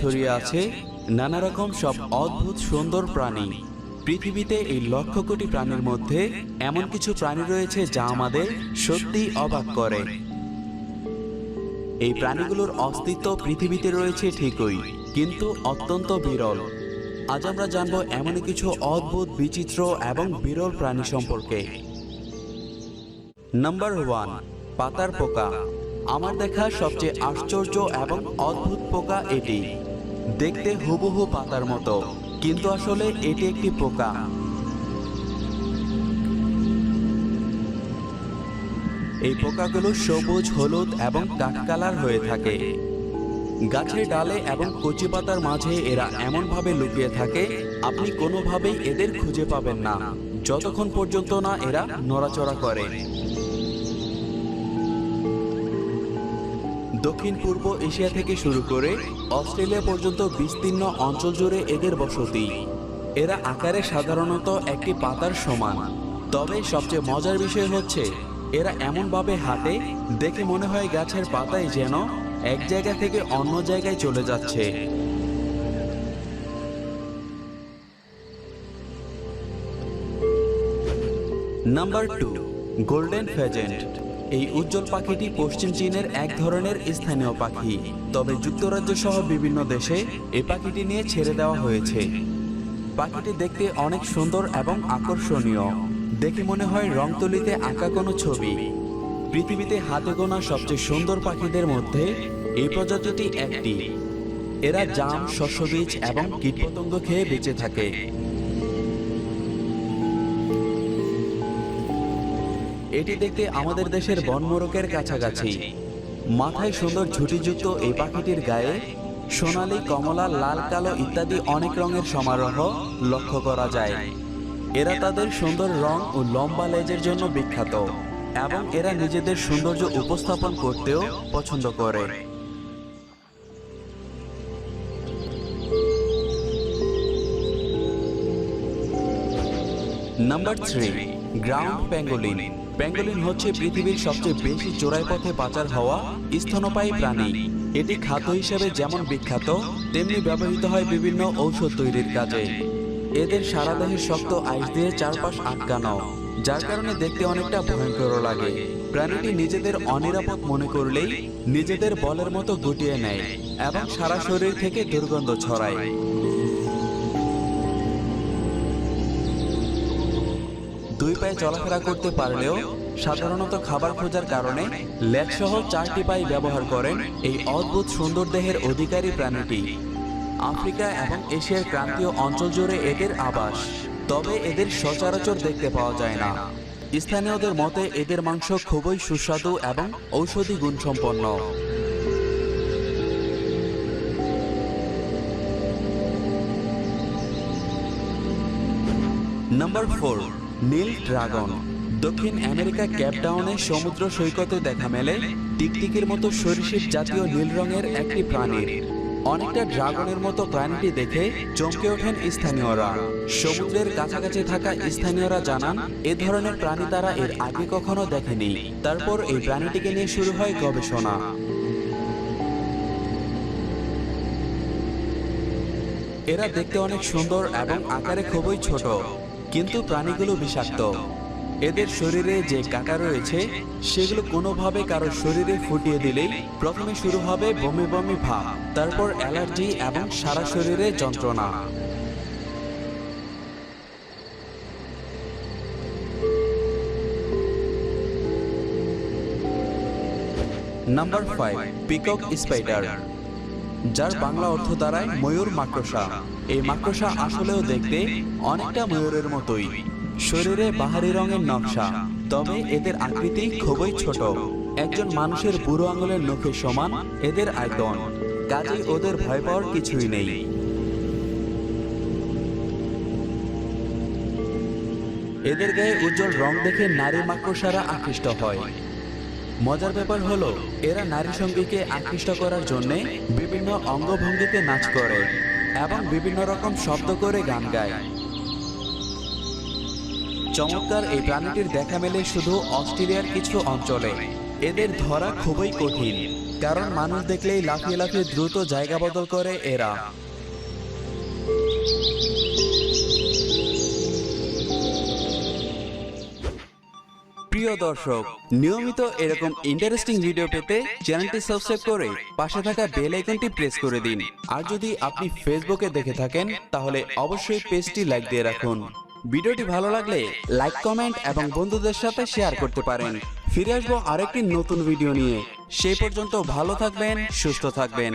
ছড়িয়ে আছে নানা রকম সব অদ্ভুত সুন্দর প্রাণী। পৃথিবীতে এই লক্ষ কোটি প্রাণীর মধ্যে এমন কিছু প্রাণী রয়েছে যা আমাদের সত্যি অবাক করে। এই প্রাণীগুলোর অস্তিত্ব পৃথিবীতে রয়েছে ঠিকই, কিন্তু অত্যন্ত বিরল। আজ আমরা জানব এমন কিছু অদ্ভুত, বিচিত্র এবং বিরল প্রাণী সম্পর্কে। নাম্বার ওয়ান পাতার পোকা। আমার দেখা সবচেয়ে আশ্চর্য এবং অদ্ভুত পোকা এটি। দেখতে হুবহু পাতার মতো, কিন্তু আসলে এটি একটি পোকা। এই পোকাগুলো সবুজ, হলুদ এবং কাঠকালার হয়ে থাকে। গাছের ডালে এবং কচি পাতার মাঝে এরা এমনভাবে লুকিয়ে থাকে, আপনি কোনোভাবেই এদের খুঁজে পাবেন না, যতক্ষণ পর্যন্ত না এরা নড়াচড়া করে। দক্ষিণ পূর্ব এশিয়া থেকে শুরু করে অস্ট্রেলিয়া পর্যন্ত বিস্তীর্ণ অঞ্চল জুড়ে এদের বসতি। এরা আকারে সাধারণত একটি পাতার সমান। তবে সবচেয়ে মজার বিষয় হচ্ছে, এরা এমনভাবে হাঁটে, দেখে মনে হয় গাছের পাতায় যেন এক জায়গা থেকে অন্য জায়গায় চলে যাচ্ছে। নাম্বার টু, গোল্ডেন ফেজেন্ট এই উজ্জ্বল পাখিটি পশ্চিম চীনের এক ধরনের স্থানীয় পাখি। তবে যুক্তরাজ্য সহ বিভিন্ন দেশে এই পাখিটি নিয়ে ছেড়ে দেওয়া হয়েছে। পাখিটি দেখতে অনেক সুন্দর এবং আকর্ষণীয়। দেখে মনে হয় রংতুলিতে আঁকা কোনো ছবি। পৃথিবীতে হাতে গোনা সবচেয়ে সুন্দর পাখিদের মধ্যে এই প্রজাতিটি একটি। এরা জাম শস্যবীজ এবং কীটপতঙ্গ খেয়ে বেঁচে থাকে। এটি দেখতে আমাদের দেশের বনমোরকের কাছাকাছি। মাথায় সুন্দর ঝুঁটিযুক্ত এই পাখিটির গায়ে সোনালী, কমলা, লাল, কালো ইত্যাদি অনেক রঙের সমারোহ লক্ষ্য করা যায়। এরা তাদের সুন্দর রং ও লম্বা লেজের জন্য বিখ্যাত এবং এরা নিজেদের সৌন্দর্য উপস্থাপন করতেও পছন্দ করে। Number three, ground pangolin pangolin হচ্ছে পৃথিবীর সবচেয়ে বেশি চোরাই পথে পাচার হওয়া স্তন্যপায়ী প্রাণী। এটি খাদ্য হিসেবে যেমন বিখ্যাত, তেমনি ব্যবহৃত হয় বিভিন্ন ঔষধ তৈরির কাজে। এদের সারা শক্ত আইস দিয়ে চারপাশ আটকানো, যার কারণে দেখতে অনেকটা ভয়ঙ্কর লাগে। প্রাণীটি নিজেদের অনিরাপদ মনে করলেই নিজেদের বলের মতো গুটিয়ে নেয় এবং সারা শরীর থেকে দুর্গন্ধ ছড়ায়। দুই পায়ে চলাফেরা করতে পারলেও সাধারণত খাবার খোঁজার কারণে লেজসহ চারটি পায়ে ব্যবহার করেন এই অদ্ভুত সুন্দর দেহের অধিকারী প্রাণীটি। আফ্রিকা এবং এশিয়ার ক্রান্তীয় অঞ্চল জুড়ে এদের আবাস, তবে এদের সচরাচর দেখতে পাওয়া যায় না। স্থানীয়দের মতে, এদের মাংস খুবই সুস্বাদু এবং ঔষধি গুণসম্পন্ন। নাম্বার ফোর নীল ড্রাগন। দক্ষিণ আমেরিকা ক্যাপটাউনে সমুদ্র সৈকতে দেখা মেলে টিকটিকির মতো সরিষিপ জাতীয় নীল রঙের একটি প্রাণীর। অনেকটা ড্রাগনের মতো প্রাণীটি দেখে চমকে ওঠেন স্থানীয়রা। সমুদ্রের কাছাকাছি থাকা স্থানীয়রা জানান, এ ধরনের প্রাণী তারা এর আগে কখনো দেখেনি। তারপর এই প্রাণীটিকে নিয়ে শুরু হয় গবেষণা। এরা দেখতে অনেক সুন্দর এবং আকারে খুবই ছোট। কিন্তু প্রাণীগুলো বিষাক্ত। এদের শরীরে যে কাঁটা রয়েছে, সেগুলো কোনোভাবে কারও শরীরে ফুটিয়ে দিলেই প্রথমে শুরু হবে বমি বমি ভাব, তারপর অ্যালার্জি এবং সারা শরীরে যন্ত্রণা। Number five, peacock spider. যার বাংলা অর্থ দাঁড়ায় ময়ূর মাকড়সা। এই মাকড়সা আসলেও দেখতে অনেকটা ময়ূরের মতোই। শরীরে বাহারি রঙের নকশা, তবে এদের আকৃতি খুবই ছোট। একজন মানুষের বুড়ো আঙুলের নখের সমান এদের আয়তন। কাজেই ওদের ভয় পাওয়ার কিছুই নেই। এদের গায়ে উজ্জ্বল রং দেখে নারী মাকড়সারা আকৃষ্ট হয়। মজার ব্যাপার হলো, এরা নারী সঙ্গীকে আকৃষ্ট করার জন্যে বিভিন্ন অঙ্গভঙ্গিতে নাচ করে এবং বিভিন্ন রকম শব্দ করে গান গায়। চমৎকার এই প্রাণীটির দেখা মেলে শুধু অস্ট্রেলিয়ার কিছু অঞ্চলে। এদের ধরা খুবই কঠিন, কারণ মানুষ দেখলেই লাফিয়ে লাফিয়ে দ্রুত জায়গা বদল করে এরা। প্রিয় দর্শক, নিয়মিত এরকম ইন্টারেস্টিং ভিডিও পেতে চ্যানেলটি সাবস্ক্রাইব করে পাশে থাকা বেল আইকনটি প্রেস করে দিন। আর যদি আপনি ফেসবুকে দেখে থাকেন, তাহলে অবশ্যই পেজটি লাইক দিয়ে রাখুন। ভিডিওটি ভালো লাগলে লাইক কমেন্ট এবং বন্ধুদের সাথে শেয়ার করতে পারেন। ফিরে আসব আরেকটি নতুন ভিডিও নিয়ে। সেই পর্যন্ত ভালো থাকবেন, সুস্থ থাকবেন।